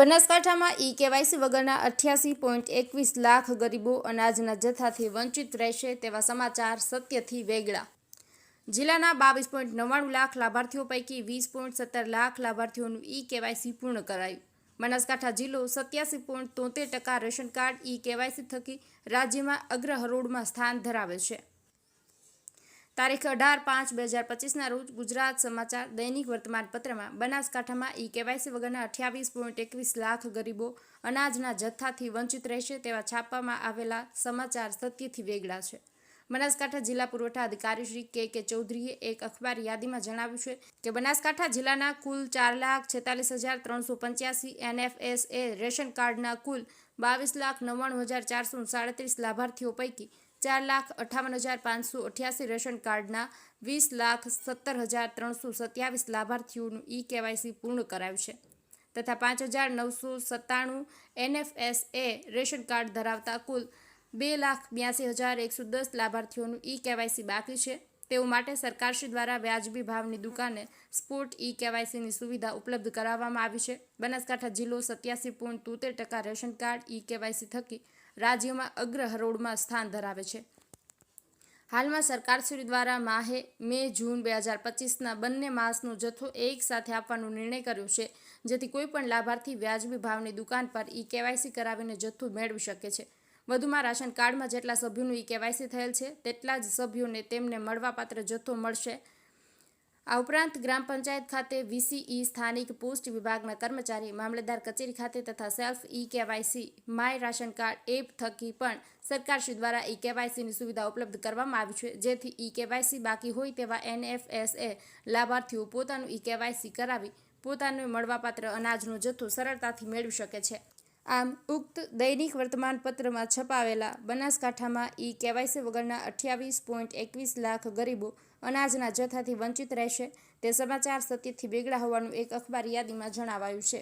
બનાસકાંઠામાં e KYC વગરના અઠ્યાસી પોઈન્ટ એકવીસ લાખ ગરીબો અનાજના જથ્થાથી વંચિત રહેશે તેવા સમાચાર સત્યથી વેગળા. જિલ્લાના બાવીસ પોઈન્ટ નવ્વાણું લાખ લાભાર્થીઓ પૈકી વીસ પોઈન્ટ સત્તર લાખ લાભાર્થીઓનું ઈ કેવાયસી પૂર્ણ કરાયું. બનાસકાંઠા જિલ્લો સત્યાસી પોઈન્ટ તોતેર ટકા રેશન કાર્ડ ઈ કેવાયસી થકી રાજ્યમાં અગ્રહરોળમાં સ્થાન ધરાવે છે. તારીખ અઢાર પાંચ બે હજાર પચીસના રોજ ગુજરાત સમાચાર દૈનિક વર્તમાનપત્રમાં બનાસકાંઠામાં ઈ કેવાયસી વગરના અઠ્યાવીસ પોઈન્ટ એકવીસ લાખ ગરીબો અનાજના જથ્થાથી વંચિત રહેશે તેવા છાપવામાં આવેલા સમાચાર સત્યથી વેગળા છે. બનાસકાંઠા જિલ્લા પુરવઠા અધિકારી શ્રી કે કે ચૌધરીએ એક અખબાર યાદીમાં જણાવ્યું છે કે બનાસકાંઠા જિલ્લાના કુલ ચાર લાખ છેતાલીસ હજાર ત્રણસો પંચ્યાસી એનએફએસએ રેશન કાર્ડના કુલ બાવીસ લાખ નવ્વાણું હજાર ચારસો સાડત્રીસ લાભાર્થીઓ પૈકી ચાર લાખ અઠાવન હજાર પાંચસો અઠ્યાસી રેશન કાર્ડના વીસ લાખ સત્તર હજાર ત્રણસો સત્યાવીસ લાભાર્થીઓનું ઈ કેવાયસી પૂર્ણ કરાયું છે. તથા પાંચ હજાર નવસો સત્તાણું એનએફએસ એ રેશન કાર્ડ ધરાવતા કુલ બે લાખ બ્યાસી હજાર એકસો દસ લાભાર્થીઓનું ઈ કેવાયસી બાકી છે. તેઓ માટે સરકારશ્રી દ્વારા વ્યાજબી ભાવની દુકાને સ્પોટ ઈ કેવાયસીની સુવિધા ઉપલબ્ધ કરાવવામાં આવી છે. બનાસકાંઠા જિલ્લો સત્યાસી પોઈન્ટ તોતેર ટકા રેશન કાર્ડ ઈ કેવાયસી થકી રાજ્યમાં અગ્ર હરોળમાં સ્થાન ધરાવે છે. હાલમાં સરકારશ્રી દ્વારા માહે, મે, જૂન બે હજાર પચીસના બંને માસનો જથ્થો એક સાથે આપવાનો નિર્ણય કર્યો છે, જેથી કોઈપણ લાભાર્થી વ્યાજબી ભાવની દુકાન પર ઈ કેવાયસી કરાવીને જથ્થો મેળવી શકે છે. વધુમાં રાશન કાર્ડમાં જેટલા સભ્યોનું ઈ કેવાયસી થયેલ છે, તેટલા જ સભ્યોને તેમને મળવાપાત્ર જથ્થો મળશે. આ ઉપરાંત ગ્રામ પંચાયત ખાતે વીસીઈ સ્થાનિક પોસ્ટ વિભાગના કર્મચારી, મામલતદાર કચેરી ખાતે તથા self e KYC, my ration card, app થકી પણ સરકારશ્રી દ્વારા ઈ કેવાયસીની સુવિધા ઉપલબ્ધ કરવામાં આવી છે. જેથી ઈ કેવાયસી બાકી હોય તેવા એનએફએસએ લાભાર્થીઓ પોતાનું ઈ કેવાયસી કરાવી પોતાને મળવાપાત્ર અનાજનો જથ્થો સરળતાથી મેળવી શકે છે. આમ ઉક્ત દૈનિક વર્તમાન પત્રમાં છપાવેલા બનાસકાંઠામાં ઈ કેવાયસી વગરના અઠ્યાવીસ પોઈન્ટ એકવીસ લાખ ગરીબો અનાજના જથ્થાથી વંચિત રહેશે તે સમાચાર સત્યથી બેગડા હોવાનું એક અખબાર યાદીમાં જણાવાયું છે.